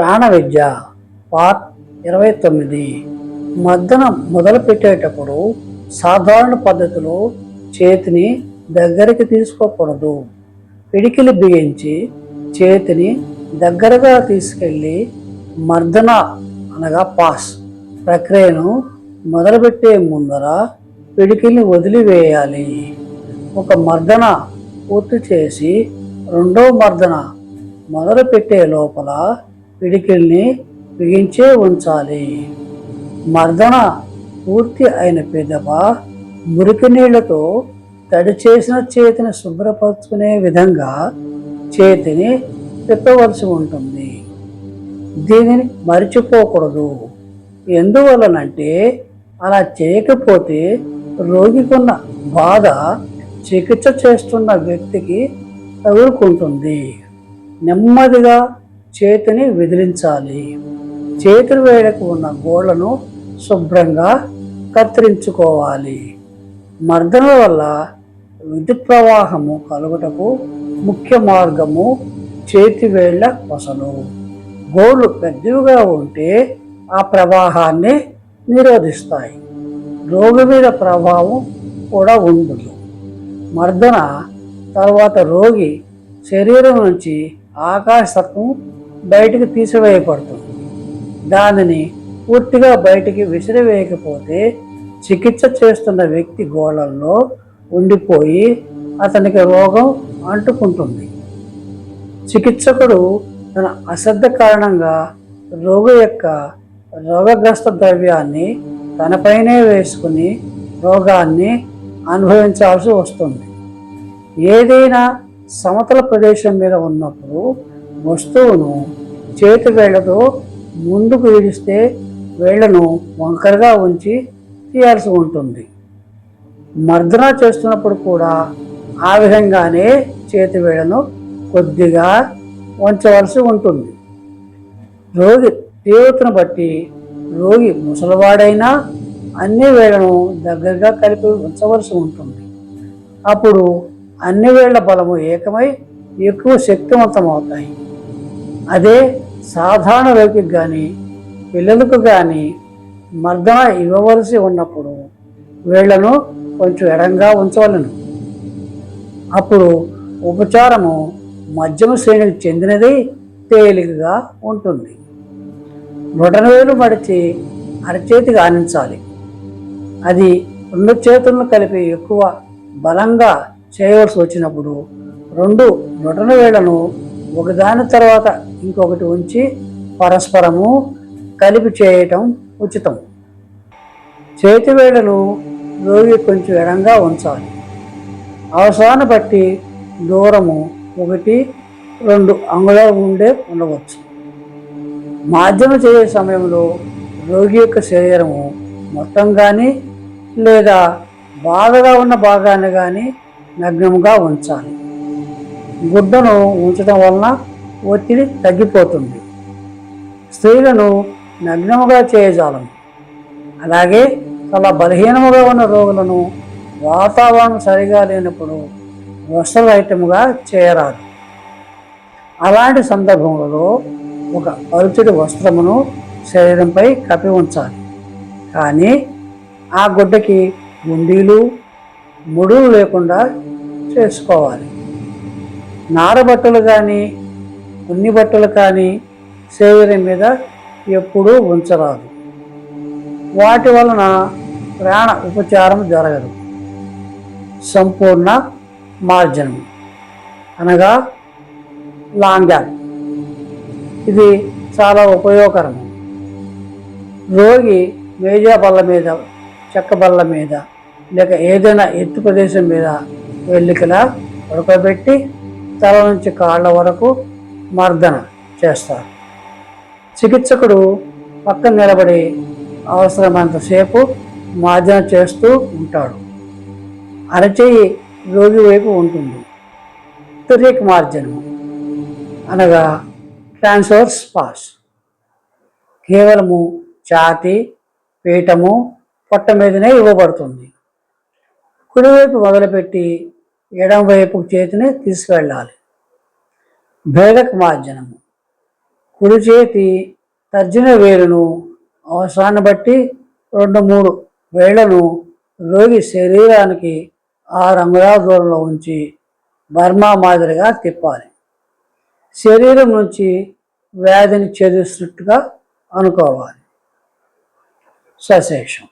ప్రాణ విద్య పార్ట్ ఇరవై తొమ్మిది. మద్దనం మొదలుపెట్టేటప్పుడు సాధారణ పద్ధతిలో చేతిని దగ్గరికి తీసుకోకూడదు. పిడికిలి బిగించి చేతిని దగ్గరగా తీసుకెళ్ళి మర్దన అనగా పాస్ ప్రక్రియను మొదలుపెట్టే ముందర పిడికిల్ని వదిలివేయాలి. ఒక మర్దన పూర్తి చేసి రెండో మర్దన మొదలుపెట్టే లోపల పిడికిల్ని బిగించే ఉంచాలి. మర్దన పూర్తి అయిన పిదప మురికి నీళ్ళతో తడి చేసిన చేతిని శుభ్రపరచుకునే విధంగా చేతిని తిప్పవలసి ఉంటుంది. దీనిని మరిచిపోకూడదు. ఎందువలనంటే అలా చేయకపోతే రోగికున్న బాధ చికిత్స చేస్తున్న వ్యక్తికి తగులుకుంటుంది. నెమ్మదిగా చేతిని విదిలించాలి. చేతులు వేడకు ఉన్న గోళ్ళను శుభ్రంగా కత్తిరించుకోవాలి. మర్దన వల్ల విద్యుత్ ప్రవాహము కలుగుటకు ముఖ్య మార్గము చేతి వేళ్ళ కొసలు. గోళ్ళు పెద్దవిగా ఉంటే ఆ ప్రవాహాన్ని నిరోధిస్తాయి. రోగి మీద ప్రభావం కూడా ఉండదు. మర్దన తర్వాత రోగి శరీరం నుంచి ఆకాశత్వం బయటికి తీసివేయబడుతుంది దానిని పూర్తిగా బయటికి విసిరివేయకపోతే చికిత్స చేస్తున్న వ్యక్తి గోళల్లో ఉండిపోయి అతనికి రోగం అంటుకుంటుంది. చికిత్సకుడు తన అశ్రద్ధ కారణంగా రోగి యొక్క రోగగ్రస్త ద్రవ్యాన్ని తనపైనే వేసుకుని రోగాన్ని అనుభవించాల్సి వస్తుంది. ఏదైనా సమతల ప్రదేశం మీద ఉన్నప్పుడు వస్తువును చేతి వేళ్ళతో ముందుకు ఈడిస్తే వేళ్ళను వంకరగా ఉంచి తీయాల్సి ఉంటుంది. మర్దన చేస్తున్నప్పుడు కూడా ఆ విధంగానే చేతి వేళ్ళను కొద్దిగా ఉంచవలసి ఉంటుంది. రోగి తీవ్రతను బట్టి రోగి ముసలివాడైనా అన్ని వేళ్ళను దగ్గరగా కలిపి ఉంచవలసి ఉంటుంది. అప్పుడు అన్ని వేళ్ళ బలము ఏకమై ఎక్కువ శక్తివంతమవుతాయి. అదే సాధారణ వ్యక్తికి కానీ పిల్లలకు కానీ మర్దన ఇవ్వవలసి ఉన్నప్పుడు వీళ్ళను కొంచెం ఎడంగా ఉంచవలను. అప్పుడు ఉపచారము మధ్యమ శ్రేణికి చెందినది తేలికగా ఉంటుంది. వేలు మడిచి అరచేతికి ఆనించాలి అది రెండు చేతులను కలిపి ఎక్కువ బలంగా చేయవలసి వచ్చినప్పుడు రెండు నొటనవేళ్ళను ఒకదాని తర్వాత ఇంకొకటి ఉంచి పరస్పరము కలిపి చేయటం ఉచితం. చేతి వేళ్ళను రోగి కొంచెం ఎడంగా ఉంచాలి. అవసరాన్ని బట్టి దూరము ఒకటి రెండు అంగుళాలు ఉండే ఉండవచ్చు. మాధ్యమ చేసే సమయంలో రోగి యొక్క శరీరము మొత్తం కానీ లేదా బాధగా ఉన్న భాగాన్ని కానీ నగ్నముగా ఉంచాలి. గుడ్డను ఉంచడం వలన ఒత్తిడి తగ్గిపోతుంది. స్త్రీలను నగ్నముగా చేయజాలం అలాగే చాలా బలహీనముగా ఉన్న రోగులను వాతావరణం సరిగా లేనప్పుడు వస్త్రరహితముగా చేయరాదు. అలాంటి సందర్భంలో ఒక పలుచటి వస్త్రమును శరీరంపై కప్పి ఉంచాలి. కానీ ఆ గుడ్డకి గుండీలు ముడులు లేకుండా చేసుకోవాలి. నారబట్టలు కానీ ఉన్ని బట్టలు కానీ శరీరం మీద ఎప్పుడూ ఉంచరాదు. వాటి వలన ప్రాణ ఉపచారం జరగదు. సంపూర్ణ మార్జనం. అనగా లాంగాన్ ఇది చాలా ఉపయోగకరము రోగి మేజా బల్ల మీద చెక్క బల్ల మీద లేక ఏదైనా ఎత్తు ప్రదేశం మీద వెళ్ళికలా ఉడకబెట్టి తల నుంచి కాళ్ళ వరకు మర్దన చేస్తారు. చికిత్సకుడు పక్కన నిలబడి అవసరమైనంతసేపు మార్జన చేస్తూ ఉంటాడు. అరచేయి రోగి వైపు ఉంటుంది. తురిక్ మార్జనము అనగా ట్రాన్స్ఫర్ పాస్. కేవలము ఛాతి పీఠము పొట్ట మీదనే ఇవ్వబడుతుంది. కుడివైపు మొదలుపెట్టి ఎడం వైపు చేతిని తీసుకువెళ్ళాలి భేదక మార్జనము కుడి చేతి తర్జన వేలును అవసరాన్ని బట్టి రెండు మూడు వేళ్ళను రోగి శరీరానికి ఆరు అంగుళాల దూరంలో ఉంచి బర్మా మాదిరిగా తిప్పాలి. శరీరం నుంచి వ్యాధిని ఛేదిస్తున్నట్టుగా అనుకోవాలి. సశేషం.